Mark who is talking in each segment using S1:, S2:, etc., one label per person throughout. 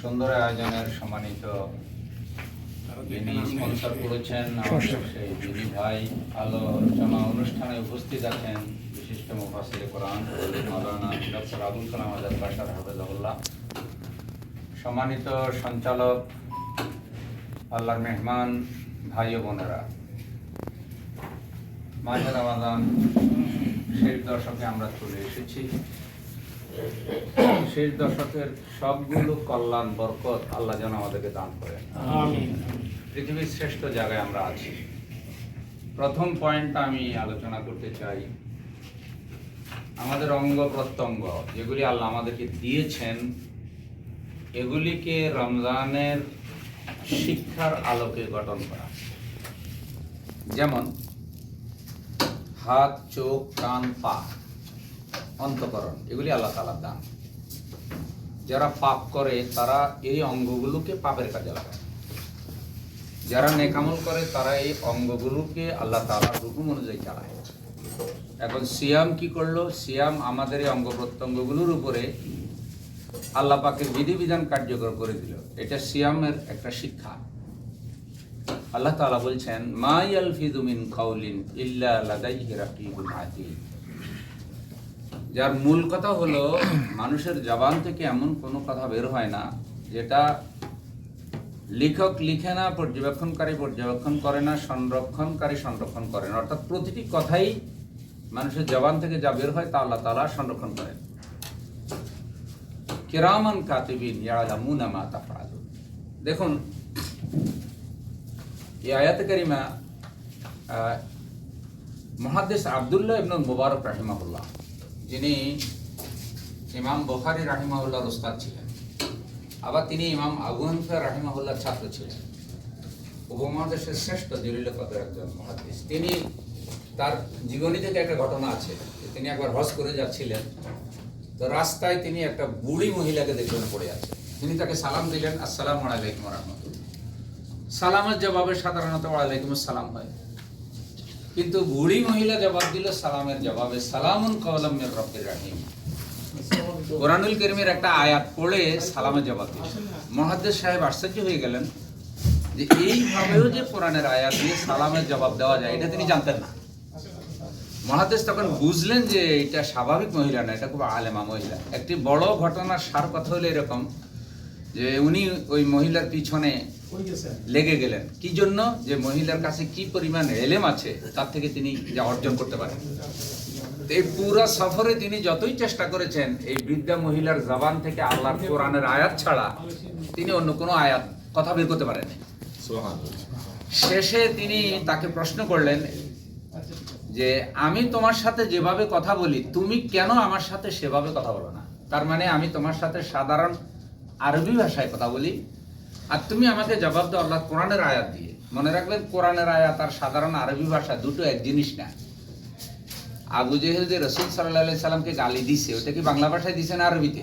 S1: সুন্দর আয়োজনের সম্মানিত যিনি স্পন্সর করেছেন আমাদের সেই দিদি ভাই আলোচনা অনুষ্ঠানে উপস্থিত আছেন বিশিষ্ট মুফাসির কোরআন মাওলানা ডক্টর আবুল কালাম আজাদ বাশার হাফেজাহুল্লাহ। সম্মানিত সঞ্চালক আল্লাহর মেহমান ভাই ও বোনেরা। মাঝে রমাদান শেষ দশকে আমরা চলে এসেছি। শেষ দশকের সবগুলো কল্যাণ বরকত আল্লাহ যেন আমাদেরকে দান করেন। পৃথিবীর শ্রেষ্ঠ জায়গায় আমরা আছি। প্রথম পয়েন্ট আমি আলোচনা করতে চাই আমাদের অঙ্গ প্রত্যঙ্গ যেগুলি আল্লাহ আমাদেরকে দিয়েছেন এগুলিকে রমজানের শিক্ষার আলোকে গঠন করা। যেমন হাত চোখ কান পা। অন্তকরণ, এগুলি আল্লাহ তালার দান। যারা পাপ করে, তারা এই অঙ্গগুলোকে পাপের কাজে লাগায়। যারা নেকামল করে, তারা এই অঙ্গগুলোকে আল্লাহ তালার হুকুম অনুযায়ী চালায়। এখন সিয়াম কি করল? সিয়াম আমাদের এই অঙ্গ প্রত্যঙ্গগুলোর উপরে আল্লাহ পাকের বিধিবিধান কার্যকর করে দিল। এটা সিয়ামের একটা শিক্ষা। আল্লাহ তাআলা বলছেন, মা ইয়ালফিযু মিন কাউলিন ইল্লা লাদাইহি রাকিবুন আতীদ যার মূল কথা হলো, মানুষের জবান থেকে এমন কোনো কথা বের হয় না, যেটা লেখক লিখে না, পর্যবেক্ষণকারী পর্যবেক্ষণ করে না, সংরক্ষণকারী সংরক্ষণ করে না। অর্থাৎ প্রতিটি কথাই মানুষের জবান থেকে যা বের হয় তা আল্লাহ তাআলা সংরক্ষণ করেন। কিরামান কাতিবিন দেখুন, এই আয়াতে কারিমা মহাদেশ আবদুল্লাহ ইবনুল মুবারক রাহিমাহুল্লাহ যিনি ইমাম বুখারী রাহিমাহুল্লাহর ওস্তাদ ছিলেন, আবার তিনি ইমাম আবু হানিফা রাহিমাহুল্লাহর ছাত্র ছিলেন। উপমহাদেশের শ্রেষ্ঠ জলিল একজন মহাদ্দেশ তিনি তার জীবনী থেকে একটা ঘটনা আছে তিনি একবার হজ করে যাচ্ছিলেন, তো রাস্তায় তিনি একটা বুড়ি মহিলাকে দেখলেন পড়ে আছে। তিনি তাকে সালাম দিলেন, আসসালামু আলাইকুম রহমতুল্লাহ। সালামের জবাবে সাধারণত ওয়ালাইকুম সালাম হয়। কিন্তু বুড়ি মহিলা জবাব দিল, সালামের জবাবে সালামুন কওলাম মির রব্বির রহিম। কোরআনুল করিমের একটা আয়াত পড়ে সালামের জবাব দিল। মহাদ্দেশ সাহেব আশ্চর্য হয়ে গেলেন যে এইভাবেও যে কোরআনের আয়াত দিয়ে সালামের জবাব দেওয়া যায়, এটা তিনি জানতেন না। মহাদেশ তখন বুঝলেন যে এটা স্বাভাবিক মহিলা না, এটা খুব আলেমা মহিলা। একটি বড় ঘটনার সার কথা হলো এরকম যে উনি ওই মহিলার পিছনে লেগে গেলেন। কি জন্য? যে মহিলার কাছে কি পরিমাণ এলেম আছে তার থেকে তিনি যা অর্জন করতে পারেন। এই পুরো সফরে তিনি যতই চেষ্টা করেছেন এই বৃদ্ধা মহিলার জবান থেকে আল্লাহর কোরআনের আয়াত ছাড়া তিনি অন্য কোনো আয়াত কথা বের করতে পারেননি। শেষে তিনি তাকে প্রশ্ন করলেন যে আমি তোমার সাথে যেভাবে কথা বলি তুমি কেন আমার সাথে সেভাবে কথা বলো না? তার মানে আমি তোমার সাথে সাধারণ আরবি ভাষায় কথা বলি আর তুমি আমাকে জবাব দাও, আল্লাহ কোরআনের আয়াত দিয়ে। মনে রাখবেন, কোরআনের আয়াত আর সাধারণ আরবি ভাষা দুটো এক জিনিস না। আবু জেহেল যে রসুল সাল্লাহ সাল্লামকে গালি দিছে, ওটা কি বাংলা ভাষায় দিছে না আরবিতে?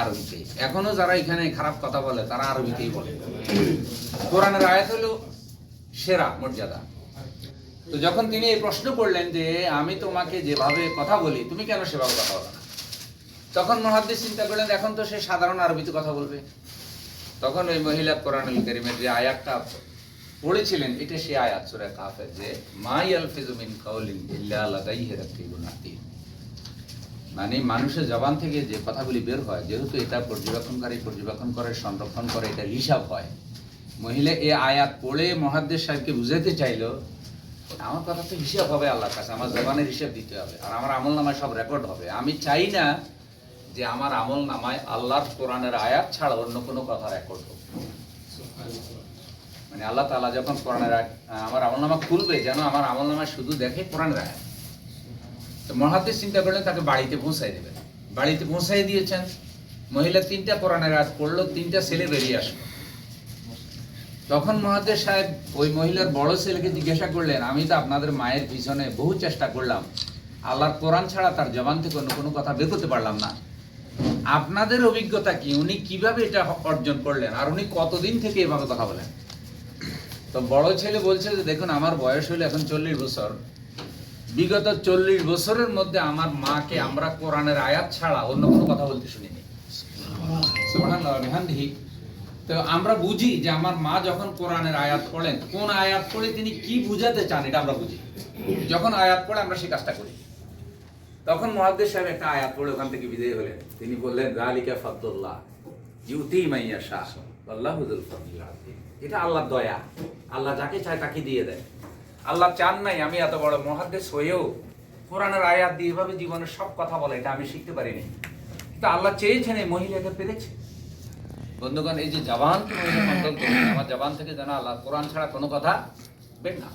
S1: আরবিতে। এখনও যারা এখানে খারাপ কথা বলে, তারা আরবিতেই বলে। কোরআনের আয়াত হলো সেরা, মর্যাদা। তো যখন তিনি এই প্রশ্ন করলেন যে, আমি তোমাকে যেভাবে কথা বলি, তুমি কেন সেভাবে কথা বলো না? তখন মহাদ্দেশ চিন্তা করলেন, এখন তো সে সাধারণ আরবিতে কথা বলবে। তখন ওই মহিলা কোরআনুল করিমের যে আয়াতটা পড়েছিলেন, এটা সে আয়াত সূরা কাফের যে, মা ইয়ালফিজু মিন কাউলিন ইল্লা মানে মানুষের জবান থেকে যে কথাগুলি বের হয়, যেহেতু এটা পর্যবেক্ষণকারী পর্যবেক্ষণ করে, সংরক্ষণ করে, এটা হিসাব হয়। মহিলা এই আয়াত পড়ে মহাদ্দেশ সাহেবকে বুঝাতে চাইলো, আমার কথা তো হিসাব হবে আল্লাহর কাছে, আমার জবানের হিসাব দিতে হবে, আর আমার আমল নামায় সব রেকর্ড হবে। আমি চাই না যে আমার আমল নামায় আল্লাহর কোরআনের আয়াত ছাড়া অন্য কোনো কথা রেকর্ড হোক মানে আল্লাহ তাআলা যখন কোরআনের আমার আমল নামা খুলবে, যেন আমার আমল নামায় শুধু দেখে কোরআনের আয়াত। তো মহাদ্দেশ চিন্তা করলেন তাকে বাড়িতে পৌঁছাই দেবেন। বাড়িতে পৌঁছাই দিয়েছেন, মহিলা তিনটা কোরআনের আয়াত পড়ল, তিনটা ছেলে বেরিয়ে আসলো। তখন মহাদেব সাহেব ওই মহিলার বড় ছেলেকে জিজ্ঞাসা করলেন, আমি তো আপনাদের মায়ের পিছনে বহু চেষ্টা করলাম। আল্লাহর কোরআন ছাড়া তার জবান থেকে অন্য কোনো কথা বের করতে পারলাম না। আপনাদের অভিজ্ঞতা কি? উনি কীভাবে এটা অর্জন করলেন? আর উনি কতদিন থেকে এভাবে কথা বলেন? তো বড় ছেলে বলছে যে, দেখুন, আমার বয়স হলো এখন চল্লিশ বছর। বিগত চল্লিশ বছরের মধ্যে আমার মাকে আমরা কোরআনের আয়াত ছাড়া অন্য কোনো কথা বলতে শুনিনি। তো আমরা বুঝি যে আমার মা যখন কোরআনের আয়াত পড়েন, কোন আয়াত পড়ে তিনি কি বুঝাতে চান, এটা আমরা বুঝি। যখন আয়াত পড়ে আমরা সেই কাজটা করি। তখন মহাদ্দেশ সাহেব একটা আয়াত পড়ে, ওখান থেকে বিদায় হলেন। তিনি বললেন রালিকা ফাদুল্লাহ, ইউতি মাইয়া শাহ আল্লাহুল ফজল এটা আল্লাহর দয়া। আল্লাহ যাকে চায় তাকে দিয়ে দেয়। আল্লাহ চান নাই, আমি এত বড় মহাদ্দেশ হয়েও কোরআনের আয়াত দিয়ে এভাবে জীবনের সব কথা বলে, এটা আমি শিখতে পারিনি। কিন্তু আল্লাহ চেয়েছেন এই মহিলাকে পেরেছে। বন্ধুগণ, এই যে জবানকে মহিলা আমার জবান থেকে যেন আল্লাহ কোরআন ছাড়া কোনো কথা বের না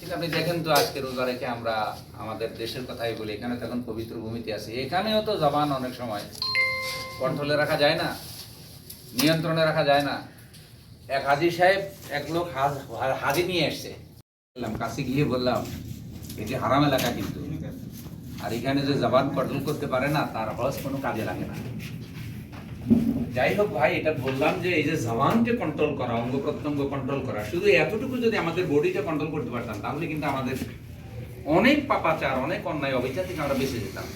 S1: কিন্তু আপনি দেখেন তো আজকে রোজা রেখে আমরা আমাদের দেশের কথাই বলি, এখানে তখন পবিত্র ভূমিতে আছি। এখানেও তো জবান অনেক সময়। কন্ট্রোলে রাখা যায় না, নিয়ন্ত্রণে রাখা যায় না। এক হাজি সাহেব, এক লোক হাজ- নিয়ে এসছে। কাছে গিয়ে বললাম এটি হারাম এলাকা কিন্তু, আর এখানে যে জবান কন্ট্রোল করতে পারে না, তার হজ কোনো কাজে লাগে না। যাই হোক ভাই, এটা বললাম যে এই যে জবানকে কন্ট্রোল করা, অঙ্গ প্রত্যঙ্গ কন্ট্রোল করা, শুধু এতটুকু যদি আমাদের বডিটা কন্ট্রোল করতে পারতাম, তাহলে কিন্তু আমাদের অনেক পাপাচার, অনেক অন্যায় অবিচার থেকে আমরা বেঁচে যেতাম।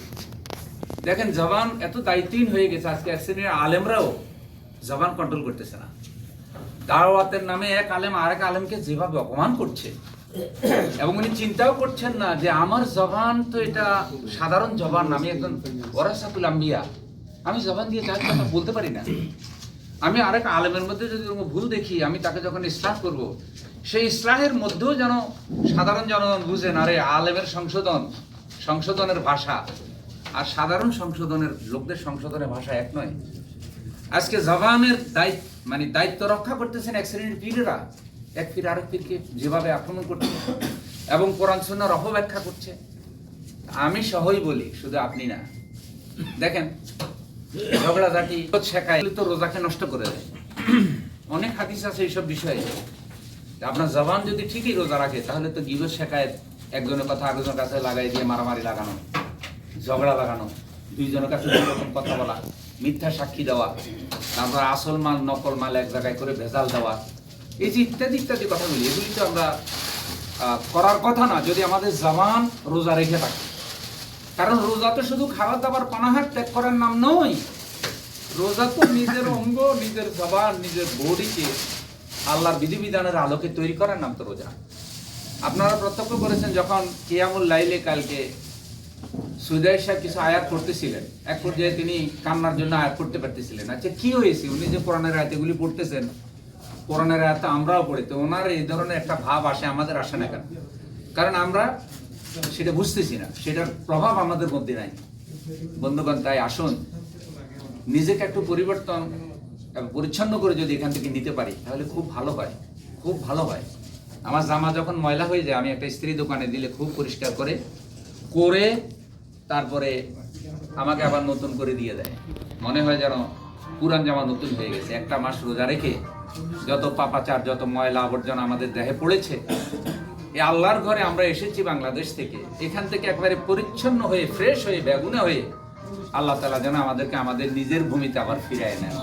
S1: দেখেন জবান এত দায়িত্বহীন হয়ে গেছে, আজকে এক শ্রেণির আলেমরাও জবান কন্ট্রোল করতেছে না। দাওয়াতের নামে এক আলেম আরেক আলেমকে যেভাবে অপমান করছে, এবং উনি চিন্তাও করছেন না যে আমার জবান তো এটা সাধারণ জবান আমি একজন ওরাসাতুল আম্বিয়া। আমি জবান দিয়ে যার কথা বলতে পারি না, আমি আরেক আলেমের মধ্যে যদি ভুল দেখি, আমি তাকে যখন ইসলাহ করব, সেই ইসলাহের মধ্যেও যেন সাধারণ জনগণ বুঝেন আরে আলেমের সংশোধন, সংশোধনের ভাষা। আর সাধারণ সংশোধনের, লোকদের সংশোধনের ভাষা এক নয়। আজকে জবানের দায়িত্ব মানে দায়িত্ব রক্ষা করতেছেন এক শ্রেণির পীরেরা। এক পীর আরেক পীরকে যেভাবে আক্রমণ করছে এবং কোরআন সুন্নার অপব্যাখ্যা করছে, আমি সহই বলি, শুধু আপনি না। দেখেন ঝগড়াঝাটি শেখায় তো রোজাকে নষ্ট করে দেয়। অনেক হাদিস আছে এইসব বিষয়ে। আপনার জবান যদি ঠিকই রোজা রাখে, তাহলে তো গিবত শেখায় একজনের কথা আরেকজনের কাছে লাগাই দিয়ে মারামারি লাগানো, ঝগড়া লাগানো, দুইজনের কাছে দুই রকম কথা বলা, মিথ্যা সাক্ষী দেওয়া, তারপর আসল মাল, নকল মাল এক জায়গায় করে ভেজাল দেওয়া, এই যে ইত্যাদি ইত্যাদি কথাগুলি, এগুলি তো আমরা করার কথা না, যদি আমাদের জবান রোজা রেখে থাকে। কারণ রোজা তো শুধু খাবার দাবার পানাহার ত্যাগ করার নাম নয়। রোজা তো নিজের অঙ্গ, নিজের জবান, নিজের বডিকে আল্লাহর বিধিবিধানের আলোকে তৈরি করার নাম তো রোজা। আপনারা প্রত্যক্ষ করেছেন যখন কিয়ামুল লাইলে কালকে সুদয় সাহেব কিছু আয়াত করতেছিলেন এক পর্যায়ে তিনি কান্নার জন্য আয়াত করতে পারতেছিলেন। আচ্ছা কি হয়েছে? উনি যে কোরআনের আয়াত এগুলি পড়তেছেন, কোরআনের আয়াত আমরাও পড়ি, তো ওনার এই ধরনের একটা ভাব আসে, আমাদের আসে না কেন? কারণ আমরা সেটা বুঝতেছি না। সেটার প্রভাব আমাদের মধ্যে নাই। বন্ধুগণ, তাই আসুন। নিজেকে একটু পরিবর্তন এবং পরিচ্ছন্ন করে যদি এখান থেকে নিতে পারি, তাহলে খুব ভালো হয়। খুব ভালো হয়। আমার জামা যখন ময়লা হয়ে যায়, আমি একটা স্ত্রী দোকানে দিলে খুব পরিষ্কার করে করে তারপরে আমাকে আবার নতুন করে দিয়ে দেয়। মনে হয় যেন পুরান জামা নতুন হয়ে গেছে। একটা মাস রোজা রেখে যত পাপাচার, যত ময়লা আবর্জনা আমাদের দেহে পড়েছে এই আল্লাহর ঘরে আমরা এসেছি বাংলাদেশ থেকে। এখান থেকে একবারে পরিচ্ছন্ন হয়ে ফ্রেশ হয়ে বেগুনে হয়ে আল্লাহ তালা যেন আমাদেরকে আমাদের নিজের ভূমিতে আবার ফিরায় নেন।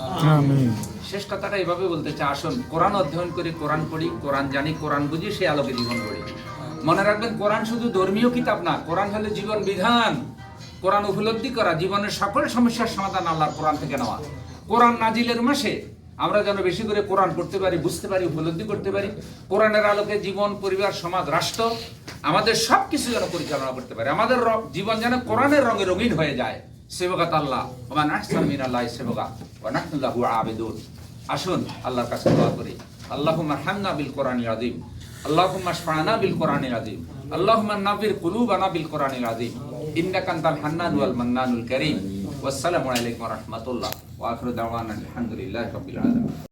S1: শেষ কথাটা এভাবে বলতে চাই আসুন কোরআন অধ্যয়ন করে কোরআন পড়ি কোরআন জানি কোরআন বুঝি সে আলোকে জীবন গড়ি। মনে রাখবেন কোরআন শুধু ধর্মীয় কিতাব না কোরআন হলো জীবন বিধান। কোরআন উপলব্ধি করা জীবনের সকল সমস্যার সমাধান আল্লাহর কোরআন থেকে নেওয়া। কোরআন নাজিলের মাসে আমরা যেন বেশি করে কোরআন পড়তে পারি, বুঝতে পারি, উপলব্ধি করতে পারি। কোরআনের আলোকে জীবন, পরিবার, সমাজ, রাষ্ট্র, আমাদের সব কিছু যেন পরিচালনা করতে পারি। আমাদের জীবন যেন কোরআনের রঙে রঙিন হয়ে যায়। সেবকাত আল্লাহ। ওমান আহসান মিনাল্লাহ সেবকা ওয়া আবিদুন। আসুন, আল্লাহর কাছে দোয়া করি। আল্লাহুম্মা হামনা বিল কোরআনিল আযীম। আল্লাহুম্মা শফানা বিল কোরআনিল আযীম। আল্লাহুম্মা নাবির কুলুবানা বিল কোরআনিল আযীম। ইন্নাকা আনতাল হান্নান মান্নানুল কারীম। ওয়াসসালামু আলাইকুম ওয়া রাহমাতুল্লাহ ওয়া আখিরু দাওয়ানা আলহামদুলিল্লাহি রাব্বিল আলামিন